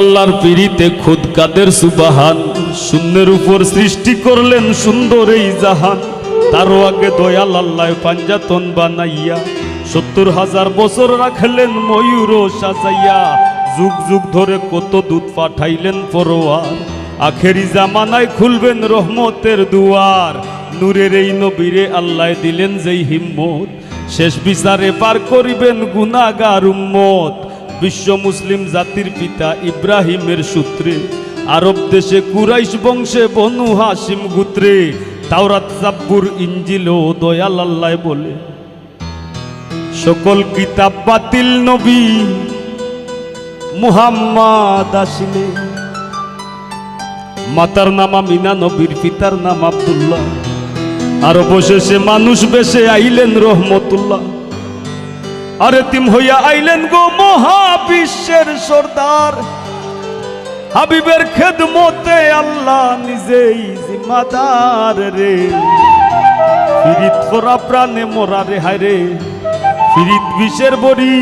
আল্লাহর পিড়িতে খুদ কাদের সুবাহান, শূন্যের উপর সৃষ্টি করলেন সুন্দর এই জাহান। তারও আগে দয়াল আল্লাহ পাঞ্জাতন বানাইয়া, সত্তর হাজার বছর রাখলেন ময়ূর সাজাইয়া, যুগ যুগ ধরে কত দুধ পাঠাইলেন পরোয়ার। আখেরি জামানায় খুলবেন রহমতের দুয়ার, নূরের এই নবীরে আল্লাহ দিলেন যেই হিম্মত। শেষ বিচারে পার করিবেন গুনাগার উম্মত। বিশ্ব মুসলিম জাতির পিতা ইব্রাহিমের সূত্রে, আরব দেশে কুরাইশ বংশে বনু হাসিম গুত্রে, তাওরাত জাব্বুর ইঞ্জিল ও দয়াল আল্লাহ বলে, সকল কিতাব বাতিল নবী মুহাম্মদ আসিলে। মাতার নাম আমিনা, নবীর পিতার নাম আব্দুল্লাহ। আর অবশেষে মানুষ বেশে আইলেন রহমতুল্লাহ। আরে তিম হইয়া আইলেন গো মহাবিশ্বের সর্দার। হাবিবের খেদমতে আল্লাহ নিজেই জিম্মাদার রে। ফিরিত করা প্রাণে মরা রে, হায় রে। ফিরিত বিষের বড়ি।